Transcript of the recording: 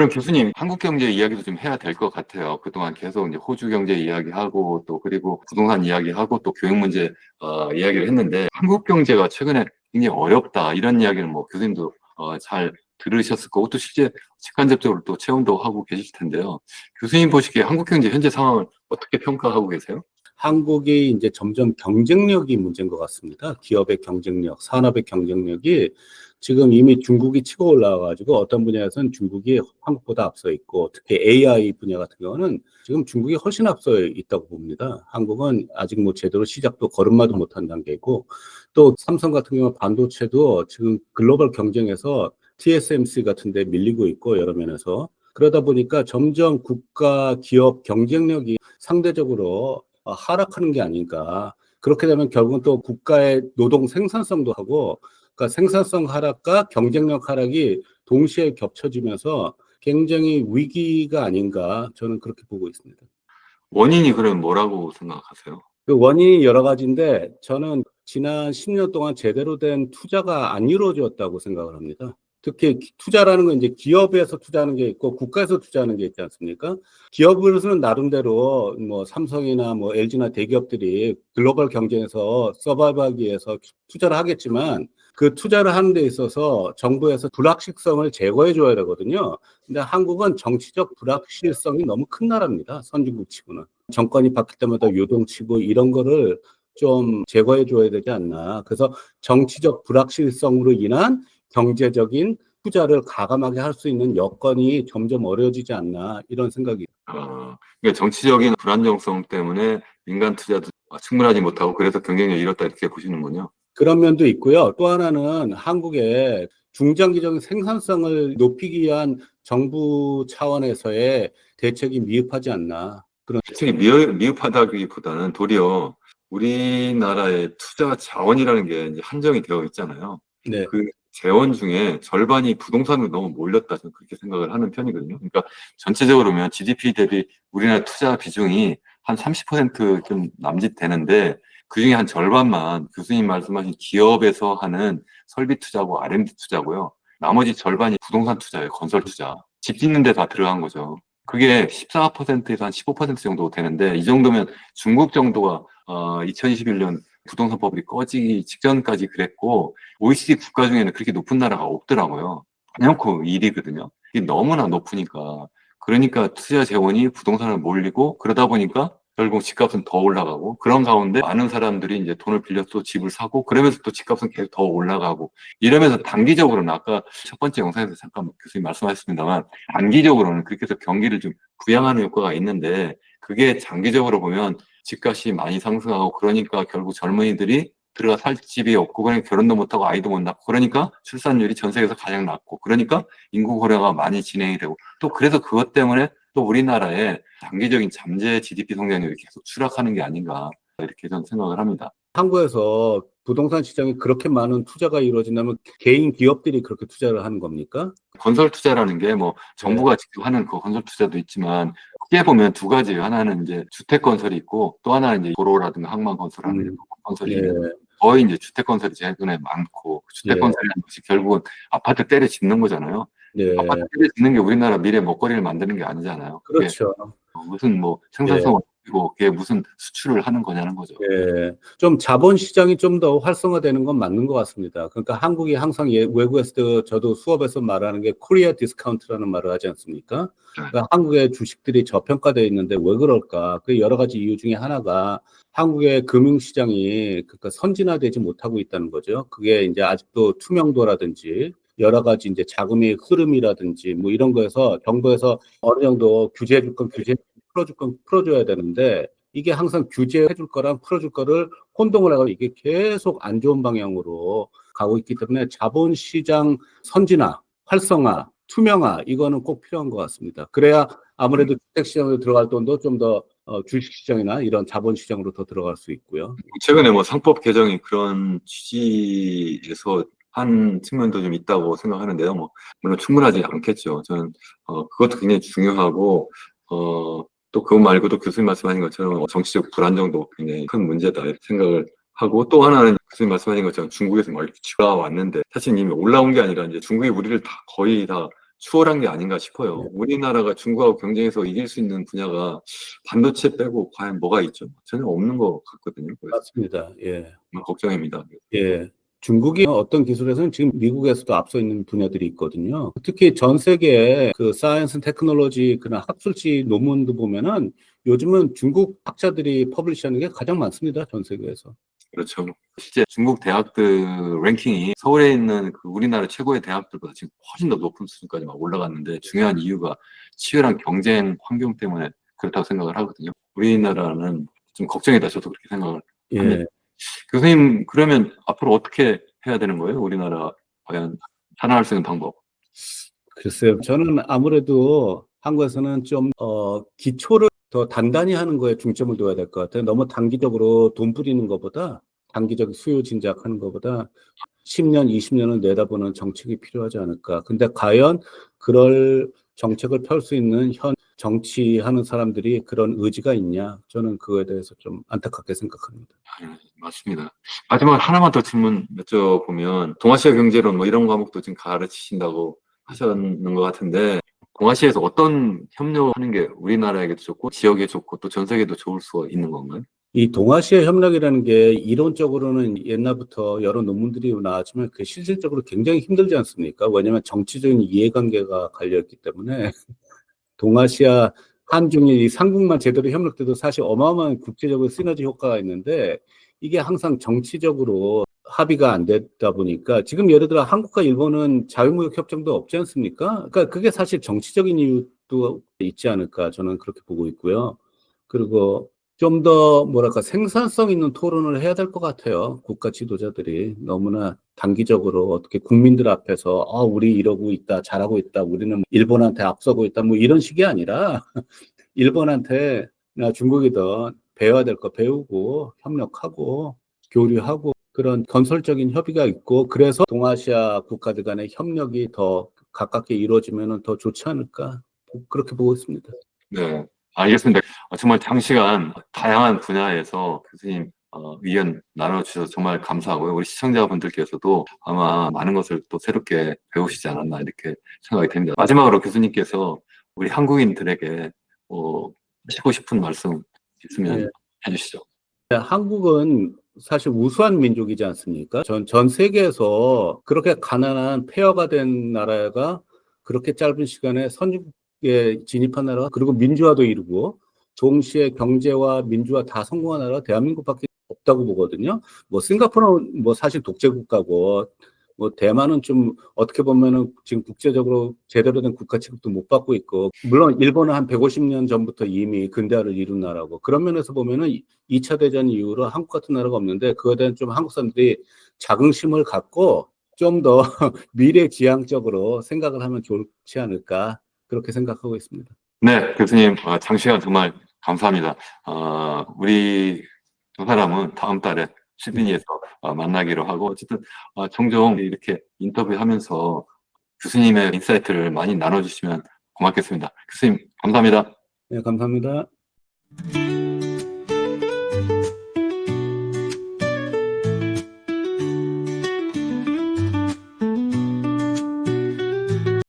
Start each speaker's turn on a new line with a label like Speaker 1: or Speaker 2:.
Speaker 1: 그럼 교수님 한국 경제 이야기도 좀 해야 될 것 같아요. 그동안 계속 이제 호주 경제 이야기하고 또 그리고 부동산 이야기하고 또 교육 문제 어, 이야기를 했는데 한국 경제가 최근에 굉장히 어렵다 이런 이야기를 뭐 교수님도 어, 잘 들으셨을 거고 또 실제 직간접적으로 또 체험도 하고 계실 텐데요. 교수님 보시기에 한국 경제 현재 상황을 어떻게 평가하고 계세요?
Speaker 2: 한국이 이제 점점 경쟁력이 문제인 것 같습니다. 기업의 경쟁력, 산업의 경쟁력이 지금 이미 중국이 치고 올라와가지고 어떤 분야에서는 중국이 한국보다 앞서 있고 특히 AI 분야 같은 경우는 지금 중국이 훨씬 앞서 있다고 봅니다. 한국은 아직 뭐 제대로 시작도 걸음마도 못한 단계고 또 삼성 같은 경우 반도체도 지금 글로벌 경쟁에서 TSMC 같은 데 밀리고 있고 여러 면에서 그러다 보니까 점점 국가 기업 경쟁력이 상대적으로 어, 하락하는 게 아닌가. 그렇게 되면 결국은 또 국가의 노동 생산성도 하고, 그러니까 생산성 하락과 경쟁력 하락이 동시에 겹쳐지면서 굉장히 위기가 아닌가 저는 그렇게 보고 있습니다.
Speaker 1: 원인이 그러면 뭐라고 생각하세요?
Speaker 2: 그 원인이 여러 가지인데 저는 지난 10년 동안 제대로 된 투자가 안 이루어졌다고 생각을 합니다. 특히 기- 투자라는 건 이제 기업에서 투자하는 게 있고 국가에서 투자하는 게 있지 않습니까? 기업으로서는 나름대로 뭐 삼성이나 뭐 LG나 대기업들이 글로벌 경쟁에서 서바이벌하기 위해서 투자를 하겠지만 그 투자를 하는 데 있어서 정부에서 불확실성을 제거해 줘야 되거든요. 근데 한국은 정치적 불확실성이 너무 큰 나라입니다. 선진국 치고는. 정권이 바뀔 때마다 요동치고 이런 거를 좀 제거해 줘야 되지 않나. 그래서 정치적 불확실성으로 인한 경제적인 투자를 가감하게 할 수 있는 여건이 점점 어려워지지 않나 이런 생각이
Speaker 1: 어, 그러니까 정치적인 불안정성 때문에 민간 투자도 충분하지 못하고 그래서 경쟁력이 잃었다 이렇게 보시는군요.
Speaker 2: 그런 면도 있고요. 또 하나는 한국의 중장기적인 생산성을 높이기 위한 정부 차원에서의 대책이 미흡하지 않나. 그런
Speaker 1: 대책이 미흡, 미흡하다기보다는 도리어 우리나라의 투자 자원이라는 게 이제 한정이 되어 있잖아요.
Speaker 2: 네.
Speaker 1: 그 재원 중에 절반이 부동산으로 너무 몰렸다 저는 그렇게 생각을 하는 편이거든요. 그러니까 전체적으로 보면 GDP 대비 우리나라 투자 비중이 한 30%좀 남짓 되는데 그 중에 한 절반만 교수님 말씀하신 기업에서 하는 설비 투자고 R&D 투자고요. 나머지 절반이 부동산 투자예요. 건설 투자. 집 짓는 데 다 들어간 거죠. 그게 14%에서 한 15% 정도 되는데 이 정도면 중국 정도가 어, 2021년 부동산법이 꺼지기 직전까지 그랬고 OECD 국가 중에는 그렇게 높은 나라가 없더라고요. 단연코 1위거든요. 이게 너무나 높으니까. 그러니까 투자 재원이 부동산을 몰리고 그러다 보니까 결국 집값은 더 올라가고 그런 가운데 많은 사람들이 이제 돈을 빌려서 집을 사고 그러면서 또 집값은 계속 더 올라가고 이러면서 단기적으로는 아까 첫 번째 영상에서 잠깐 교수님 말씀하셨습니다만 단기적으로는 그렇게 해서 경기를 좀 부양하는 효과가 있는데 그게 장기적으로 보면 집값이 많이 상승하고 그러니까 결국 젊은이들이 들어가 살 집이 없고 그러니까 결혼도 못하고 아이도 못 낳고 그러니까 출산율이 전 세계에서 가장 낮고 그러니까 인구 고령화가 많이 진행이 되고 또 그래서 그것 때문에 또 우리나라의 장기적인 잠재 GDP 성장률이 계속 추락하는 게 아닌가 이렇게 저는 생각을 합니다.
Speaker 2: 한국에서 부동산 시장에 그렇게 많은 투자가 이루어진다면 개인 기업들이 그렇게 투자를 하는 겁니까?
Speaker 1: 건설 투자라는 게 뭐 정부가 직접 하는 그 건설 투자도 있지만 크게 보면 두 가지예요. 하나는 이제 주택 건설이 있고 또 하나는 이제 도로라든가 항만 건설하는
Speaker 2: 음.
Speaker 1: 건설이
Speaker 2: 예.
Speaker 1: 거의 이제 주택 건설이 최근에 많고 그 주택
Speaker 2: 예.
Speaker 1: 건설이라는 것이 결국은 아파트 때려 짓는 거잖아요.
Speaker 2: 네.
Speaker 1: 아파트 때려 짓는 게 우리나라 미래 먹거리를 만드는 게 아니잖아요.
Speaker 2: 그렇죠.
Speaker 1: 무슨 뭐 생산성을 높 이고 그게 무슨 수출을 하는 거냐는 거죠.
Speaker 2: 예, 좀 자본 시장이 좀 더 활성화되는 건 맞는 것 같습니다. 그러니까 한국이 항상 예- 외국에서 저도 수업에서 말하는 게 코리아 디스카운트라는 말을 하지 않습니까? 그러니까 한국의 주식들이 저평가되어 있는데 왜 그럴까? 그 여러 가지 이유 중에 하나가 한국의 금융시장이 그러니까 선진화되지 못하고 있다는 거죠. 그게 이제 아직도 투명도라든지 여러 가지 이제 자금의 흐름이라든지 뭐 이런 거에서 정부에서 어느 정도 규제해 줄 건 규제 풀어줄 건 풀어줘야 되는데 이게 항상 규제해 줄 거랑 풀어줄 거를 혼동을 하고 이게 계속 안 좋은 방향으로 가고 있기 때문에 자본시장 선진화, 활성화, 투명화 이거는 꼭 필요한 것 같습니다. 그래야 아무래도 주택시장으로 들어갈 돈도 좀더 어, 주식시장이나 이런 자본시장으로 더 들어갈 수 있고요.
Speaker 1: 최근에 뭐 상법 개정이 그런 취지에서 한 측면도 좀 있다고 생각하는데요. 뭐 물론 충분하지 않겠죠. 저는 어, 그것도 굉장히 중요하고 어, 또 그거 말고도 교수님 말씀하신 것처럼 정치적 불안정도 굉장히 큰 문제다 이렇게 생각을 하고 또 하나는 교수님 말씀하신 것처럼 중국에서 막 이렇게 치가 왔는데 사실 이미 올라온 게 아니라 이제 중국이 우리를 다 거의 다 추월한 게 아닌가 싶어요.
Speaker 2: 네.
Speaker 1: 우리나라가 중국하고 경쟁해서 이길 수 있는 분야가 반도체 빼고 과연 뭐가 있죠? 전혀 없는 것 같거든요. 그래서
Speaker 2: 맞습니다. 예.
Speaker 1: 걱정입니다.
Speaker 2: 예. 중국이 어떤 기술에서는 지금 미국에서도 앞서 있는 분야들이 있거든요. 특히 전 세계 그 사이언스 테크놀로지 그런 학술지 논문도 보면은 요즘은 중국 학자들이 퍼블리시하는 게 가장 많습니다. 전 세계에서.
Speaker 1: 그렇죠. 실제 중국 대학들 랭킹이 서울에 있는 그 우리나라 최고의 대학들보다 지금 훨씬 더 높은 수준까지 막 올라갔는데 중요한 이유가 치열한 경쟁 환경 때문에 그렇다고 생각을 하거든요. 우리나라는 좀 걱정이다. 저도 그렇게 생각을.
Speaker 2: 예.
Speaker 1: 교수님, 그러면 앞으로 어떻게 해야 되는 거예요? 우리나라 과연 살아날 수 있는 방법.
Speaker 2: 글쎄요. 저는 아무래도 한국에서는 좀, 어, 기초를 더 단단히 하는 거에 중점을 둬야 될 것 같아요. 너무 단기적으로 돈 뿌리는 것보다, 단기적 수요 진작하는 것보다 10년, 20년을 내다보는 정책이 필요하지 않을까. 근데 과연 그럴 정책을 펼 수 있는 현 정치하는 사람들이 그런 의지가 있냐? 저는 그거에 대해서 좀 안타깝게 생각합니다.
Speaker 1: 네, 맞습니다. 마지막 하나만 더 질문 여쭤보면 동아시아 경제론 뭐 이런 과목도 지금 가르치신다고 하셨는 것 같은데 동아시아에서 어떤 협력하는 게 우리나라에게도 좋고 지역에 좋고 또 전 세계도 좋을 수 있는 건가요?
Speaker 2: 이 동아시아 협력이라는 게 이론적으로는 옛날부터 여러 논문들이 나왔지만 그 실질적으로 굉장히 힘들지 않습니까? 왜냐하면 정치적인 이해관계가 갈려 있기 때문에 동아시아 한중일 이 삼국만 제대로 협력돼도 사실 어마어마한 국제적으로 시너지 효과가 있는데 이게 항상 정치적으로 합의가 안 됐다 보니까 지금 예를 들어 한국과 일본은 자유무역 협정도 없지 않습니까? 그러니까 그게 사실 정치적인 이유도 있지 않을까 저는 그렇게 보고 있고요. 그리고 좀 더 뭐랄까 생산성 있는 토론을 해야 될 것 같아요. 국가 지도자들이 너무나 단기적으로 어떻게 국민들 앞에서 아 우리 이러고 있다 잘하고 있다 우리는 일본한테 앞서고 있다 뭐 이런 식이 아니라 일본한테 나 중국이든 배워야 될 거 배우고 협력하고 교류하고 그런 건설적인 협의가 있고 그래서 동아시아 국가들 간의 협력이 더 가깝게 이루어지면 더 좋지 않을까 그렇게 보고 있습니다.
Speaker 1: 네, 알겠습니다. 어, 정말 장시간 다양한 분야에서 교수님 어, 의견 나눠주셔서 정말 감사하고요. 우리 시청자분들께서도 아마 많은 것을 또 새롭게 배우시지 않았나 이렇게 생각이 됩니다. 마지막으로 교수님께서 우리 한국인들에게 어, 하시고 싶은 말씀 있으면
Speaker 2: 네.
Speaker 1: 해주시죠.
Speaker 2: 한국은 사실 우수한 민족이지 않습니까? 전, 전 세계에서 그렇게 가난한 폐허가 된 나라가 그렇게 짧은 시간에 선진국 에 진입한 나라가 그리고 민주화도 이루고 동시에 경제와 민주화 다 성공한 나라가 대한민국밖에 없다고 보거든요. 뭐 싱가포르는 뭐 사실 독재 국가고 뭐 대만은 좀 어떻게 보면은 지금 국제적으로 제대로 된 국가 취급도 못 받고 있고 물론 일본은 한 150년 전부터 이미 근대화를 이룬 나라고 그런 면에서 보면은 2차 대전 이후로 한국 같은 나라가 없는데 그거에 대한 좀 한국 사람들이 자긍심을 갖고 좀 더 미래 지향적으로 생각을 하면 좋지 않을까 그렇게 생각하고 있습니다.
Speaker 1: 네, 교수님 어, 장시간 정말 감사합니다. 어, 우리 두 사람은 다음 달에 시드니에서 어, 만나기로 하고 어쨌든 어, 종종 이렇게 인터뷰하면서 교수님의 인사이트를 많이 나눠주시면 고맙겠습니다. 교수님 감사합니다.
Speaker 2: 네, 감사합니다.